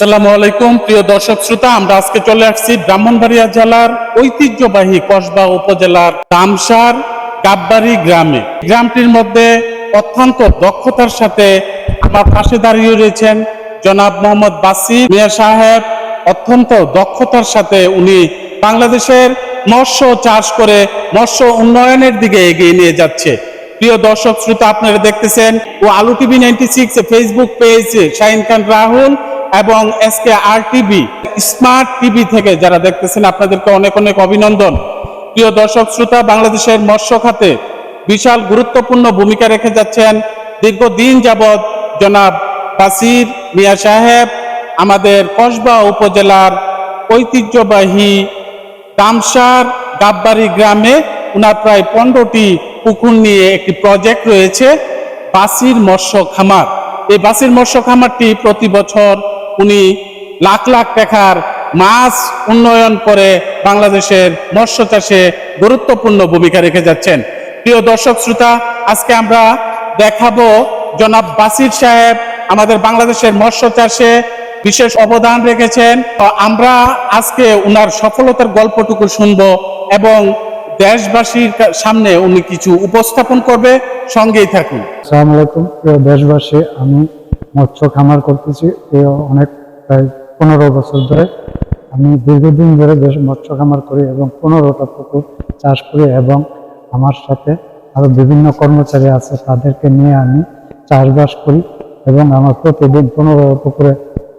আসসালামু আলাইকুম, প্রিয় দর্শক শ্রোতা, আমরা আজকে চলে আসছি ব্রাহ্মণবাড়িয়া জেলার ঐতিহ্যবাহী কসবা উপজেলার তামসার গাববাড়ি গ্রামে। গ্রামটির মধ্যে অত্যন্ত দক্ষতার সাথে আমার পাশে দাঁড়িয়ে রয়েছেন জনাব মোহাম্মদ বাসির মিয়া সাহেব। অত্যন্ত দক্ষতার সাথে উনি বাংলাদেশের মৎস্য চাষ করে মৎস্য উন্নয়নের দিকে এগিয়ে নিয়ে যাচ্ছে। প্রিয় দর্শক শ্রোতা, আপনারা দেখতেছেন ও Alo TV ninety six Facebook page Shahin Khan, Rahul এবং SK R TV smart TV থেকে যারা দেখতেছেন, আপনাদেরকে অনেক অনেক অভিনন্দন। প্রিয় দর্শক শ্রোতা, বাংলাদেশের মৎস্য খাতে বিশাল গুরুত্বপূর্ণ ভূমিকা রেখে যাচ্ছেন দীর্ঘদিন যাবৎ জনাব বাসির মিয়া সাহেব, আমাদের কসবা উপজেলার ঐতিহ্যবাহী তামসার গাববাড়ি গ্রামে উনার প্রায় পনেরোটি পুকুর নিয়ে একটি প্রজেক্ট রয়েছে, বাসির মৎস্য খামার। এই বাসির মৎস্য খামারটি প্রতি বছর উনি লাখ লাখ টাকার মাছ উন্নয়ন করে বাংলাদেশের মৎস্য চাষে গুরুত্বপূর্ণ ভূমিকা রেখে যাচ্ছেন। প্রিয় দর্শক শ্রোতা, আজকে আমরা দেখাবো জনাব বাসির সাহেব আমাদের বাংলাদেশের মৎস্য চাষে বিশেষ অবদান রেখেছেন। আমরা আজকে উনার সফলতার গল্পটুকু শুনব এবং দেশবাসীর সামনে উনি কিছু উপস্থাপন করবে। সঙ্গেই থাকুন। আসসালামু আলাইকুম। প্রিয় দেশবাসী, আমি মৎস্য খামার করতেছি। এই অনেক, প্রায় পনেরো বছর ধরে আমি দীর্ঘদিন ধরে বেশ মৎস্য খামার করি এবং পনেরোটা পুকুর চাষ করি এবং আমার সাথে আরও বিভিন্ন কর্মচারী আছে, তাদেরকে নিয়ে আমি চাষবাস করি এবং আমার প্রতিদিন পনেরো পুকুরে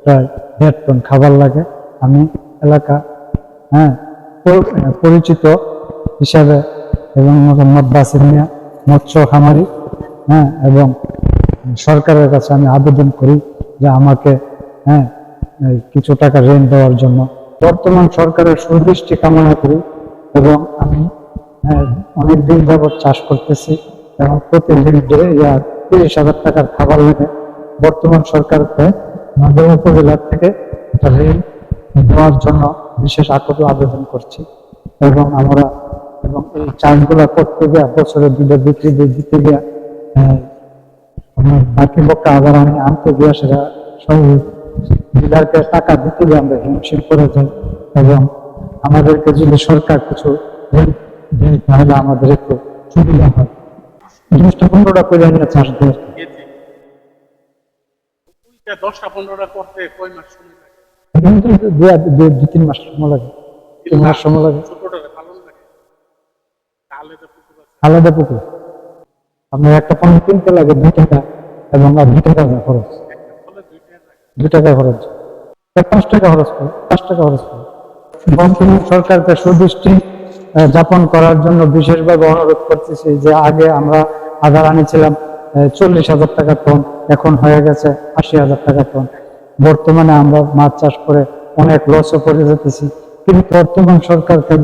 প্রায় দেড় টন খাবার লাগে। আমি এলাকা হ্যাঁ পরিচিত হিসাবে এবং মোহাম্মদ বাসির মৎস্য খামারি হ্যাঁ এবং সরকারের কাছে আমি আবেদন করি যে আমাকে হ্যাঁ কিছু টাকা ঋণ দেওয়ার জন্য। বর্তমান সরকারের সুদৃষ্টি কামনা করি এবং আমি হ্যাঁ, অনেক দিন যাবৎ চাষ করতেছি এবং প্রতিদিন তিরিশ হাজার টাকার খাবার লাগে। বর্তমান সরকারকে আমাদের উপজেলা থেকে ঋণ দেওয়ার জন্য বিশেষ আকুল আবেদন করছি এবং আমরা এবং এই চাষগুলা করতে গিয়ে বছরে দুটো বিক্রি দিতে গিয়ে বাকি আবার আমি আনতে গিয়ে সেটা সব ডিলারকে টাকা দিতে গিয়ে আমরা হিমশিম করে যাই এবং আমাদেরকে যদি সরকার কিছু দেয় তাহলে আমাদের একটু সুবিধা হয়। দশটা পনেরোটা করে আমরা চাষ দিয়ে দশটা পনেরোটা করতে কয় মাস সময় লাগে? দু- তিন মাস সময় লাগে। তিন মাস সময় লাগে। ছোটটা লাগে? তাহলে পুকুর আলাদা পুকুর। আপনার একটা পণ্য কিনতে লাগে দুই টাকা এবং আর দুই টাকা খরচ। দুই টাকা খরচ। পাঁচ টাকা খরচ করে, পাঁচ টাকা খরচ করে। বর্তমান সরকারকে সুদৃষ্টি যাপন করার জন্য বিশেষভাবে অনুরোধ করতেছি যে আগে আমরা আধার আনিছিলাম চল্লিশ হাজার টাকা টন এখন হয়ে গেছে আশি হাজার টাকা টন বর্তমানে আমরা মাছ চাষ করে অনেক লসও করে যেতেছি। কিন্তু বর্তমান সরকারকে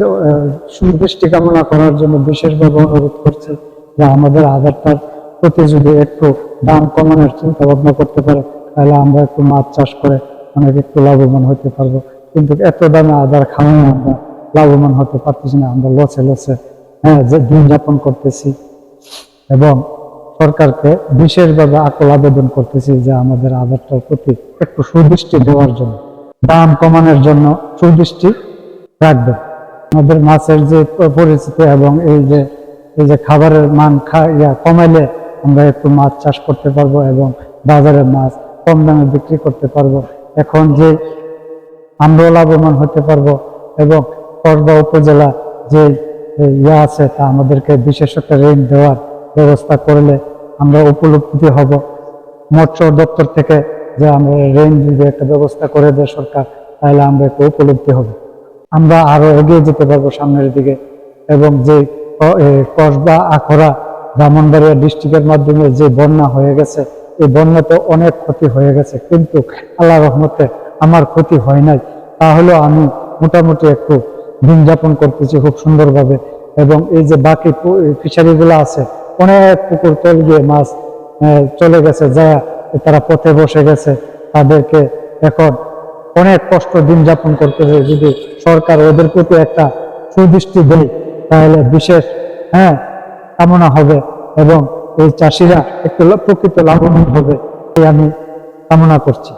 সুদৃষ্টি কামনা করার জন্য বিশেষভাবে অনুরোধ করছি যে আমাদের আধারটার প্রতি যদি একটু দাম কমানোর চিন্তা ভাবনা করতে পারে, তাহলে আমরা একটু মাছ চাষ করে অনেক একটু লাভবান হতে পারব। কিন্তু এত দামে আদার খাওয়ানো আমরা লাভবান হতে পারতেছি না, আমরা লসে লসে হ্যাঁ যে দিন যাপন করতেছি। এবং সরকারকে বিশেষভাবে আকল আবেদন করতেছি যে আমাদের আদারটার প্রতি একটু সুদৃষ্টি দেওয়ার জন্য, দাম কমানোর জন্য সুদৃষ্টি রাখবে। আমাদের মাছের যে পরিচিতি এবং এই যে এই যে খাবারের মান খা, ইয়া কমাইলে আমরা একটু মাছ চাষ করতে পারব এবং বাজারে মাছ কম দামে বিক্রি করতে পারব। এখন যে আমরাও লাভবান হতে পারব এবং কসবা উপজেলা যে ইয়ে আছে, তা আমাদেরকে বিশেষ একটা ঋণ দেওয়ার ব্যবস্থা করলে আমরা উপলব্ধি হব। মৎস্য দপ্তর থেকে যে আমরা ঋণ যদি একটা ব্যবস্থা করে দেয় সরকার, তাহলে আমরা একটু উপলব্ধি হবে। আমরা আরও এগিয়ে যেতে পারব সামনের দিকে এবং যে কসবা, আখড়া ব্রাহ্মণবাড়িয়া ডিস্ট্রিক্টের মাধ্যমে যে বন্যা হয়ে গেছে, এই বন্যা তো অনেক ক্ষতি হয়ে গেছে, কিন্তু আল্লাহ রহমতে আমার ক্ষতি হয় নাই। তাহলে আমি মোটামুটি একটু দিন যাপন করতেছি খুব সুন্দরভাবে। এবং এই যে বাকি ফিশারিগুলো আছে, অনেক পুকুর, তল গিয়ে মাছ চলে গেছে যা তারা পথে বসে গেছে। তাদেরকে এখন অনেক কষ্ট দিন যাপন করতেছে যদি সরকার ওদের প্রতি একটা সুদৃষ্টি দেয়, তাহলে বিশেষ হ্যাঁ কামনা হবে এবং এই চাষিরা একটু প্রকৃত লাভবান হবে আমি কামনা করছি।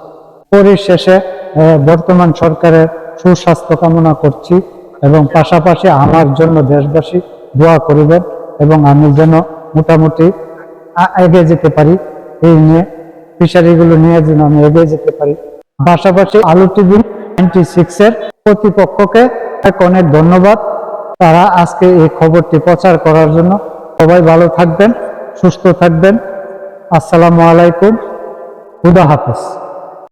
পরিশেষে বর্তমান সরকারের সুস্বাস্থ্য কামনা করছি এবং পাশাপাশি আমার জন্য দেশবাসী দোয়া করিবেন এবং আমি যেন মোটামুটি এগিয়ে যেতে পারি এই নিয়ে, ফিশারিগুলো নিয়ে যেন আমি এগিয়ে যেতে পারি। পাশাপাশি আলু টিভি নাইনটি সিক্সের কর্তৃপক্ষকে অনেক ধন্যবাদ। তারা আজকে এই খবরটি প্রচার করার জন্য সবাই ভালো থাকবেন সুস্থ থাকবেন। আসসালামু আলাইকুম। খুদা হাফেজ।